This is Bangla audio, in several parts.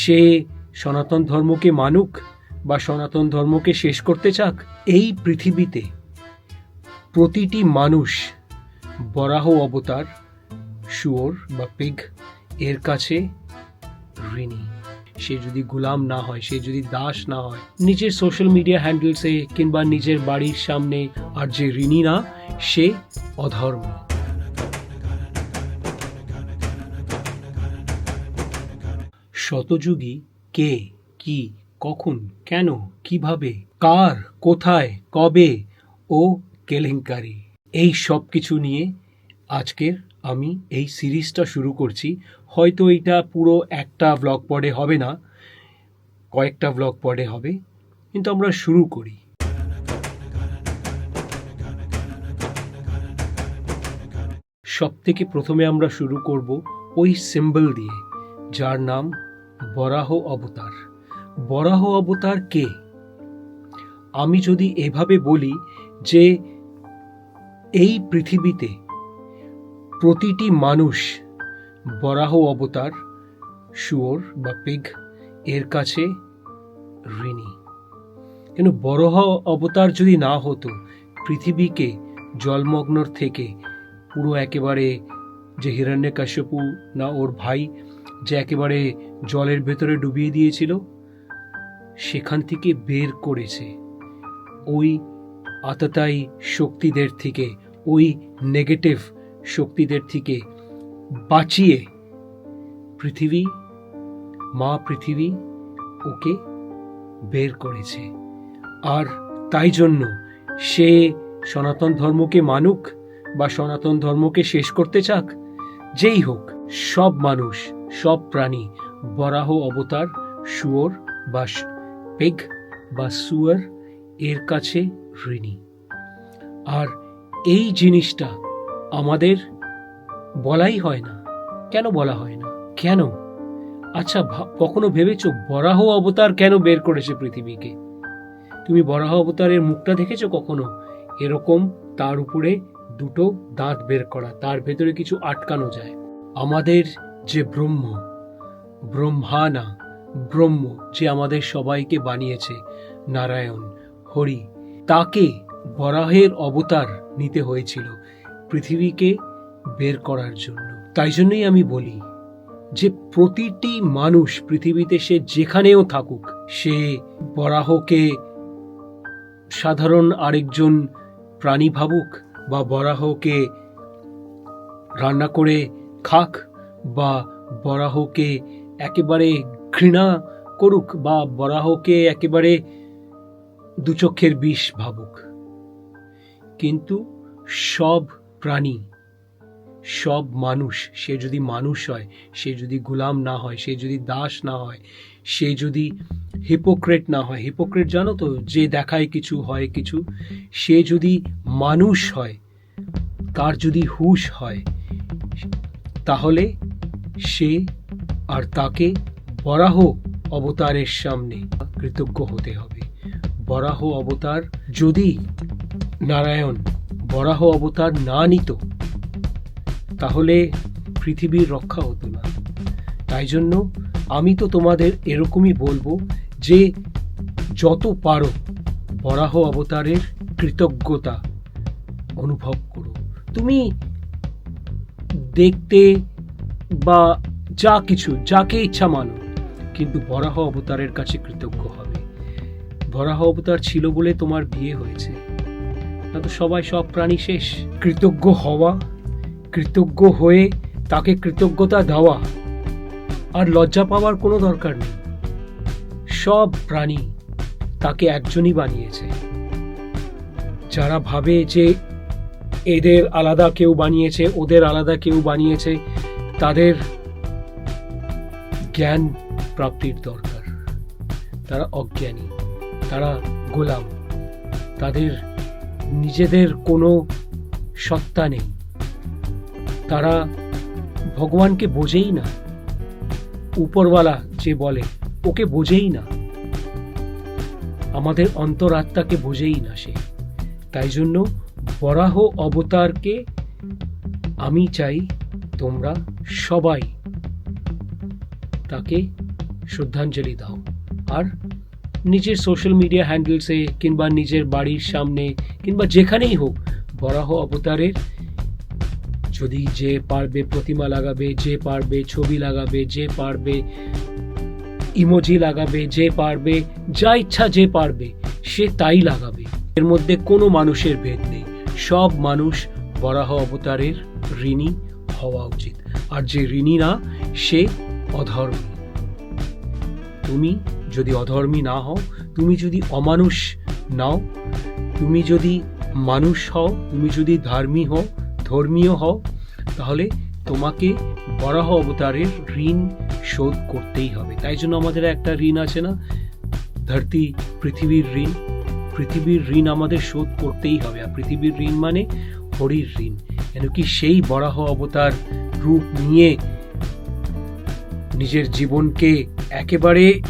সে সনাতন ধর্মকে মানুক বা সনাতন ধর্মকে শেষ করতে চাক, এই পৃথিবীতে প্রতিটি মানুষ বরাহ অবতার, শুয়োর বা পিগ এর কাছে ঋণী। সে যদি গোলাম না হয়, সে যদি দাস না হয়, নিজের সোশ্যাল মিডিয়া হ্যান্ডেলসে কিংবা নিজের বাড়ির সামনে আর যে ঋণী না, সে অধর্ম। শতযুগী, কে, কি, কখন, কেন, কীভাবে, কার, কোথায়, কবে ও কেলেঙ্কারি। এই সব কিছু নিয়ে আজকের আমি এই সিরিজটা শুরু করছি। হয়তো এটা পুরো একটা ব্লগ পডে হবে না, কয়েকটা ব্লগ পডে হবে, কিন্তু আমরা শুরু করি। সব থেকে প্রথমে আমরা শুরু করব ওই সিম্বল দিয়ে, যার নাম বরাহ অবতার। বরাহ অবতার কে? আমি যদি এভাবে বলি যে এই পৃথিবীতে প্রতিটি মানুষ বরাহ অবতার, শুয়োর বা পিগ এর কাছে ঋণী। কেন বরাহ অবতার যদি না হতো, পৃথিবীকে জলমগ্নর থেকে পুরো একেবারে যে হিরণ্যকাশ্যপু না ওর ভাই যে একেবারে জলের ভেতরে ডুবিয়ে দিয়েছিল, সেখান থেকে বের করেছে। ওই আততায়ী শক্তিদের থেকে, ওই নেগেটিভ শক্তিদের থেকে বাঁচিয়ে পৃথিবী, মা পৃথিবী ওকে বের করেছে। আর তাই জন্য সে সনাতন ধর্মকে মানুক বা সনাতন ধর্মকে শেষ করতে চাক, যেই হোক, সব মানুষ সব প্রাণী, বরাহ অবতার, শুয়োর বা পেগ বা সুয়ার এর কাছে ঋণী। আর এই জিনিসটা আমাদের বলাই হয় না। কেন বলা হয় না? কেন? আচ্ছা কখনো ভেবেছো বরাহ অবতার কেন বের করেছে পৃথিবীকে? তুমি বরাহ অবতারের মুখটা দেখেছ কখনো? এরকম তার উপরে দুটো দাঁত বের করা, তার ভেতরে কিছু আটকানো যায়। আমাদের যে ব্রহ্ম, ব্রহ্মানা ব্রহ্ম যে আমাদের সবাইকে বানিয়েছে, নারায়ণ, হরি, তাকে বরাহের অবতার নিতে হয়েছিল পৃথিবীকে বের করার জন্য। তাই জন্যই আমি বলি যে প্রতিটি মানুষ পৃথিবীতে সে যেখানেও থাকুক, সে বরাহকে সাধারণ আরেকজন প্রাণী ভাবুক বা বরাহকে রান্না করে খাক বা বরাহকে একেবারে ঘৃণা করুক বা বরাহকে একেবারে দুচক্ষের বিষ ভাবুক। কিন্তু সব প্রাণী, সব মানুষ, সে যদি মানুষ হয়, সে যদি গোলাম না হয়, সে যদি দাস না হয়, সে যদি হিপোক্রেট না হয় হিপোক্রেট জানো তো, যে দেখায় কিছু, হয় কিছু, সে যদি মানুষ হয়, তার যদি হুশ হয়, তাহলে সে আর তাকে বরাহ অবতারের সামনে কৃতজ্ঞ হতে হবে। বরাহ অবতার যদি নারায়ণ বরাহ অবতার না নিত, তাহলে পৃথিবীর রক্ষা হতো না। তাই জন্য আমি তো তোমাদের এরকমই বলব যে, যত পারো বরাহ অবতারের কৃতজ্ঞতা অনুভব করো। তুমি দেখতে বা যা কিছু, যাকে ইচ্ছা মানো, কিন্তু বরাহ অবতারের কাছে কৃতজ্ঞ হবে। বরাহ অবতার ছিল বলে তোমার বিয়ে হয়েছে। না তো সবাই সব প্রাণী শেষ। কৃতজ্ঞ হওয়া, কৃতজ্ঞ হয়ে তাকে কৃতজ্ঞতা দেওয়া আর লজ্জা পাওয়ার কোনো দরকার নেই। সব প্রাণী তাকে একজনই বানিয়েছে। যারা ভাবে যে এদের আলাদা কেউ বানিয়েছে, ওদের আলাদা কেউ বানিয়েছে তাদের জ্ঞান প্রাপ্তির দরকার। তারা অজ্ঞানী, তারা গোলাম। তাদের নিজেদের কোনো সত্তা নেই। তারা ভগবানকে বোঝেই না। উপরওয়ালা যে বলে, ওকে বোঝেই না। আমাদের অন্তরাত্মাকে বোঝেই না সে। তাই জন্য বরাহ অবতারকে আমি চাই তোমরা সবাই তাকে শ্রদ্ধাঞ্জলি দাও। আর নিজের সোশ্যাল মিডিয়া হ্যান্ডেলসে কিংবা নিজের বাড়ির সামনে কিংবা যেখানেই হোক, বরাহ অবতারের যদি যে পারবে প্রতিমা লাগাবে, যে পারবে ছবি লাগাবে, যে পারবে ইমোজি লাগাবে, যে পারবে যা ইচ্ছা যে পারবে, সে তাই লাগাবে। এর মধ্যে কোনো মানুষের ভেদ নেই। সব মানুষ বরাহ অবতারের ঋণী হওয়া উচিত। আর যে ঋণী না সে অধর্মী। তুমি যদি অধর্মী না হও, তুমি যদি অমানুষ নাও, তুমি যদি মানুষ হও, তুমি যদি ধার্মী হও, ধর্মীয় হও, তাহলে তোমাকে বরাহ অবতারের ঋণ শোধ করতেই হবে। তাই জন্য আমাদের একটা ঋণ আছে না? ধরতি পৃথিবীর ঋণ। পৃথিবীর ঋণ আমাদের শোধ করতেই হবে। আর পৃথিবীর ঋণ মানে হরির ঋণ। কেন কি সেই বরাহ অবতার রূপ নিয়ে নিজের জীবনকে একেবারে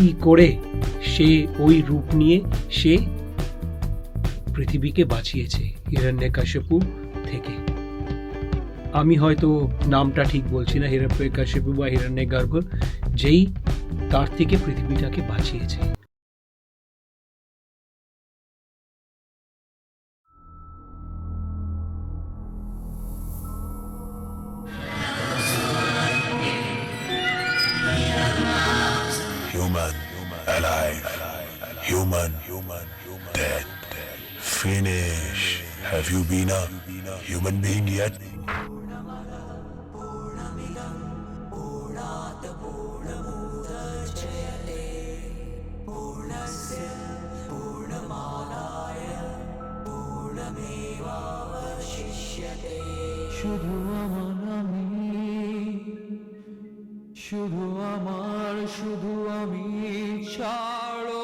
ই করে সে ওই রূপ নিয়ে সে পৃথিবীকে বাঁচিয়েছে হিরণ্যকাশ্যপু থেকে। আমি হয়তো নামটা ঠিক বলছি না, হিরণ্যকাশ্যপু বা হিরণ্যগর্ভ, যেই তার থেকে পৃথিবীটাকে বাঁচিয়েছে। alive, human, dead, finish. Have you been a human being yet? Should you? শুধু আমার শুধু আমি ছাড়ো